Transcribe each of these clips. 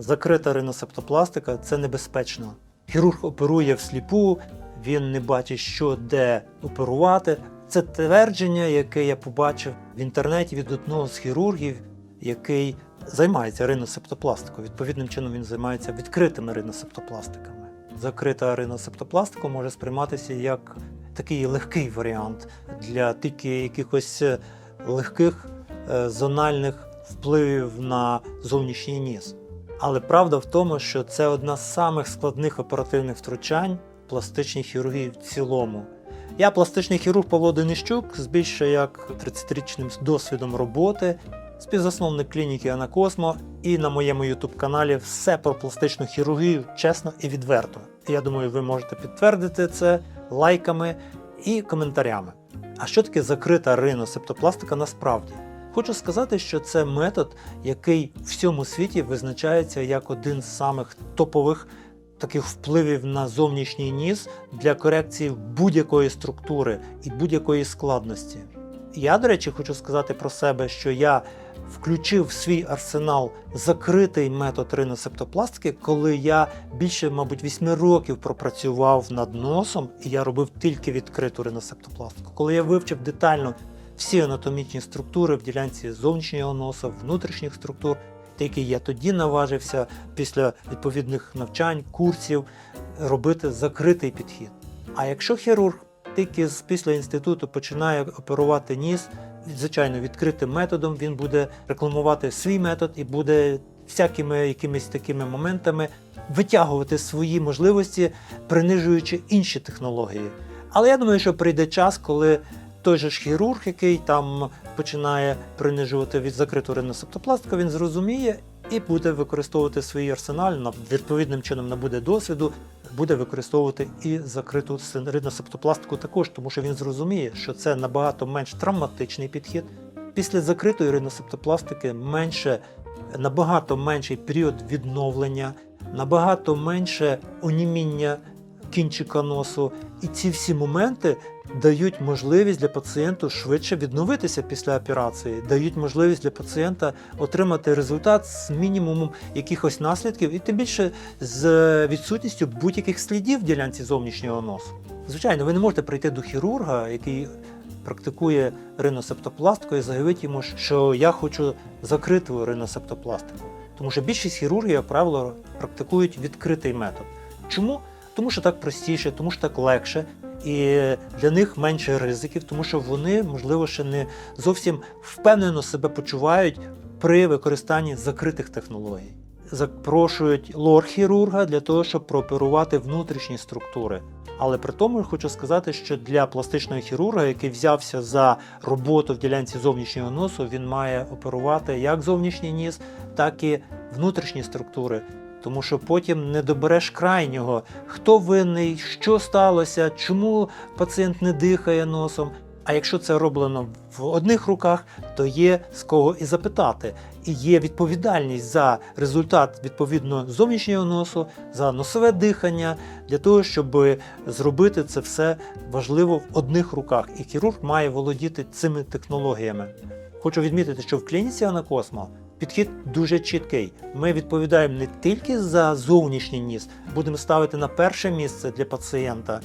закрита риносептопластика це небезпечно. Хірург оперує всліпу, він не бачить, що де оперувати. Це твердження, яке я побачив в інтернеті від одного з хірургів, який займається риносептопластикою. Відповідним чином він займається відкритими риносептопластиками. Закрита риносептопластика може сприйматися як такий легкий варіант для тільки якихось е, легких е, зональних впливів на зовнішній ніс. Але правда в тому, що це одна з самих складних оперативних втручань пластичній хірургії в цілому. Я пластичний хірург Павло Денищук з більше як 30-річним досвідом роботи, співзасновник клініки Анакосмо, і на моєму youtube каналі все про пластичну хірургію чесно і відверто. Я думаю, ви можете підтвердити це лайками і коментарями. А що таке закрита риносептопластика насправді? Хочу сказати, що це метод, який в всьому світі визначається як один з самих топових таких впливів на зовнішній ніс для корекції будь-якої структури і будь-якої складності. Я, до речі, хочу сказати про себе, що я включив в свій арсенал закритий метод риносептопластики, коли я більше, мабуть, 8 років пропрацював над носом, і я робив тільки відкриту риносептопластику. Коли я вивчив детально всі анатомічні структури в ділянці зовнішнього носа, внутрішніх структур, тільки я тоді наважився після відповідних навчань, курсів робити закритий підхід. А якщо хірург тільки після інституту починає оперувати ніс, звичайно, відкритим методом, він буде рекламувати свій метод і буде всякими якимись такими моментами витягувати свої можливості, принижуючи інші технології. Але я думаю, що прийде час, коли той же ж хірург, який там починає принижувати від закриту риносептопластику, він зрозуміє і буде використовувати свій арсенал, відповідним чином набуде досвіду, буде використовувати і закриту риносептопластику також, тому що він зрозуміє, що це набагато менш травматичний підхід. Після закритої риносептопластики менше, набагато менший період відновлення, набагато менше оніміння кінчика носу. І ці всі моменти дають можливість для пацієнту швидше відновитися після операції, дають можливість для пацієнта отримати результат з мінімумом якихось наслідків, і тим більше з відсутністю будь-яких слідів в ділянці зовнішнього носу. Звичайно, ви не можете прийти до хірурга, який практикує риносептопластику, і заявити йому, що я хочу закриту риносептопластику. Тому що більшість хірургів, як правило, практикують відкритий метод. Чому? Тому що так простіше, тому що так легше, і для них менше ризиків, тому що вони, можливо, ще не зовсім впевнено себе почувають при використанні закритих технологій. Запрошують лор-хірурга для того, щоб прооперувати внутрішні структури. Але при тому хочу сказати, що для пластичного хірурга, який взявся за роботу в ділянці зовнішнього носу, він має оперувати як зовнішній ніс, так і внутрішні структури. Тому що потім не добереш крайнього, хто винний, що сталося, чому пацієнт не дихає носом. А якщо це роблено в одних руках, то є з кого і запитати. І є відповідальність за результат відповідно зовнішнього носу, за носове дихання, для того, щоб зробити це все важливо в одних руках. І хірург має володіти цими технологіями. Хочу відмітити, що в клініці Анакосмо підхід дуже чіткий. Ми відповідаємо не тільки за зовнішній ніс, будемо ставити на перше місце для пацієнта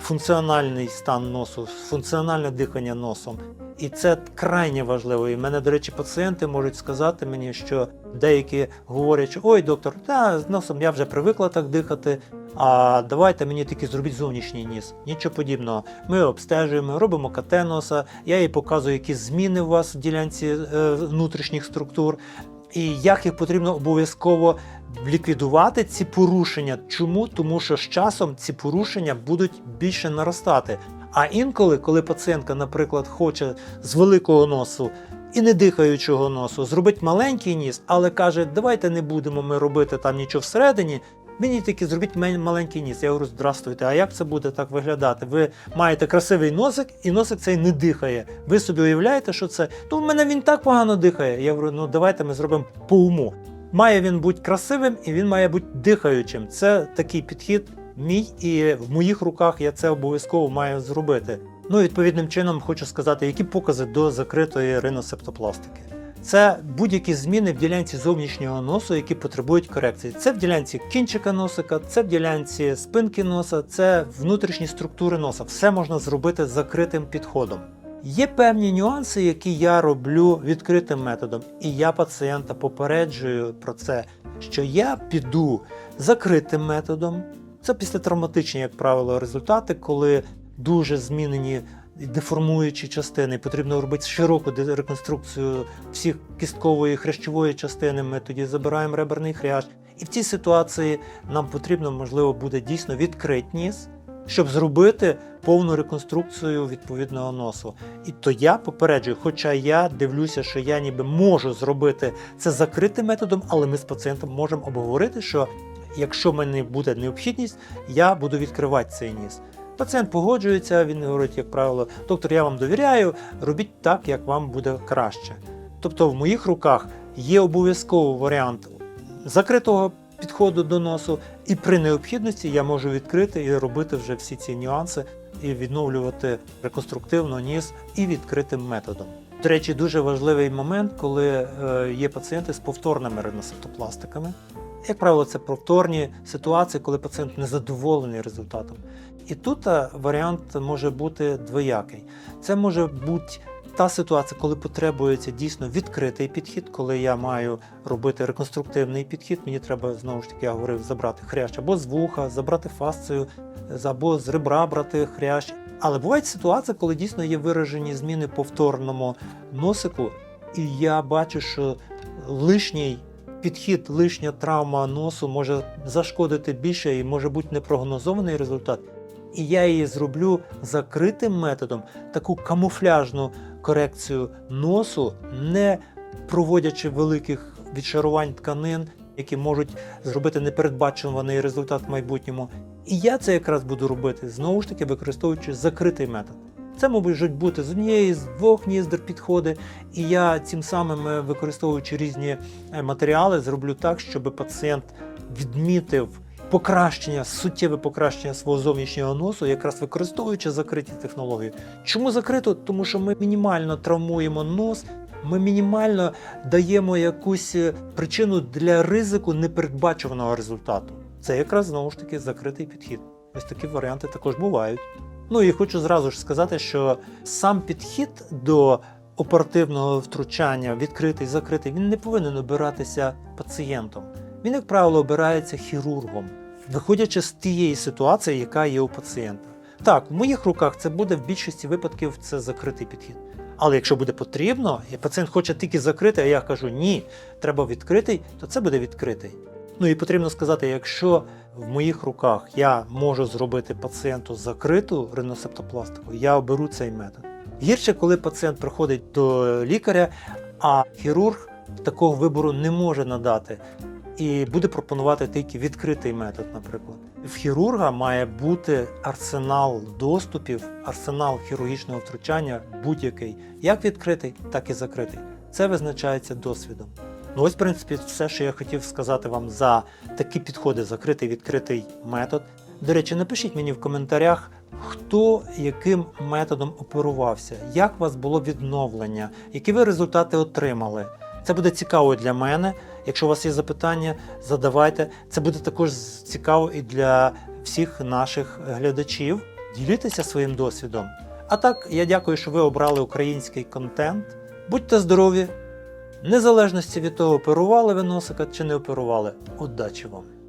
функціональний стан носу, функціональне дихання носом. І це крайне важливо. І мене, до речі, пацієнти можуть сказати мені, що деякі говорять, що ой, доктор, та з носом я вже привикла так дихати. А давайте мені тільки зробіть зовнішній ніс. Нічого подібного. Ми обстежуємо, робимо КТ носа, я їй показую, які зміни у вас в ділянці е, внутрішніх структур, і як їх потрібно обов'язково ліквідувати ці порушення. Чому? Тому що з часом ці порушення будуть більше наростати. А інколи, коли пацієнтка, наприклад, хоче з великого носу і не дихаючого носу зробити маленький ніс, але каже, давайте не будемо ми робити там нічого всередині. Мені тільки зробіть маленький ніс. Я говорю, здравствуйте, а як це буде так виглядати? Ви маєте красивий носик, і носик цей не дихає. Ви собі уявляєте, що це? Ну, в мене він так погано дихає. Я говорю, ну давайте ми зробимо по уму. Має він бути красивим і він має бути дихаючим. Це такий підхід мій, і в моїх руках я це обов'язково маю зробити. Ну, відповідним чином хочу сказати, які покази до закритої риносептопластики. Це будь-які зміни в ділянці зовнішнього носу, які потребують корекції. Це в ділянці кінчика носика, це в ділянці спинки носа, це внутрішні структури носа. Все можна зробити закритим підходом. Є певні нюанси, які я роблю відкритим методом, і я пацієнта попереджую про це, що я піду закритим методом. Це післятравматичні, як правило, результати, коли дуже змінені деформуючі частини, потрібно робити широку реконструкцію всіх кісткової хрящової частини. Ми тоді забираємо реберний хрящ. І в цій ситуації нам потрібно, можливо, буде дійсно відкрити ніс, щоб зробити повну реконструкцію відповідного носу. І то я попереджую, хоча я дивлюся, що я ніби можу зробити це закритим методом, але ми з пацієнтом можемо обговорити, що якщо в мене буде необхідність, я буду відкривати цей ніс. Пацієнт погоджується, він говорить, як правило, доктор, я вам довіряю, робіть так, як вам буде краще. Тобто в моїх руках є обов'язковий варіант закритого підходу до носу, і при необхідності я можу відкрити і робити вже всі ці нюанси і відновлювати реконструктивно ніс і відкритим методом. До речі, дуже важливий момент, коли е, є пацієнти з повторними риносептопластиками. Як правило, це повторні ситуації, коли пацієнт незадоволений результатом. І тут е, варіант може бути двоякий. Це може бути та ситуація, коли потребується дійсно відкритий підхід, коли я маю робити реконструктивний підхід. Мені треба знову ж таки, я говорив, забрати хрящ або з вуха, забрати фасцію, або з ребра брати хрящ. Але бувають ситуації, коли дійсно є виражені зміни повторному носику, і я бачу, що лишній підхід, лишня травма носу може зашкодити більше і може бути непрогнозований результат. І я її зроблю закритим методом, таку камуфляжну корекцію носу, не проводячи великих відшарувань тканин, які можуть зробити непередбачуваний результат в майбутньому. І я це якраз буду робити знову ж таки використовуючи закритий метод. Це можуть бути з однієї, з двох ніздр підходи, і я цим самим е, використовуючи різні е, матеріали, зроблю так, щоб пацієнт відмітив покращення, суттєве покращення свого зовнішнього носу, якраз використовуючи закриті технології. Чому закрито? Тому що ми мінімально травмуємо нос, ми мінімально даємо якусь е, причину для ризику непередбачуваного результату. Це якраз знову ж таки закритий підхід. Ось такі варіанти також бувають. Ну і хочу зразу ж сказати, що сам підхід до оперативного втручання, відкритий, закритий, він не повинен обиратися пацієнтом. Він, як правило, обирається хірургом, виходячи з тієї ситуації, яка є у пацієнта. Так, в моїх руках це буде в більшості випадків це закритий підхід. Але якщо буде потрібно, і пацієнт хоче тільки закрити, а я кажу ні, треба відкритий, то це буде відкритий. Ну і потрібно сказати, якщо в моїх руках я можу зробити пацієнту закриту риносептопластику, я оберу цей метод. Гірше, коли пацієнт приходить до лікаря, а хірург такого вибору не може надати і буде пропонувати тільки відкритий метод, наприклад. В хірурга має бути арсенал доступів, арсенал хірургічного втручання будь-який, як відкритий, так і закритий. Це визначається досвідом. Ну ось, в принципі, все, що я хотів сказати вам за такі підходи, закритий відкритий метод. До речі, напишіть мені в коментарях, хто яким методом оперувався, як у вас було відновлення, які ви результати отримали. Це буде цікаво для мене. Якщо у вас є запитання, задавайте. Це буде також цікаво і для всіх наших глядачів. Діліться своїм досвідом. А так, я дякую, що ви обрали український контент. Будьте здорові! Незалежності від того, оперували ви носика чи не оперували. Удачі вам!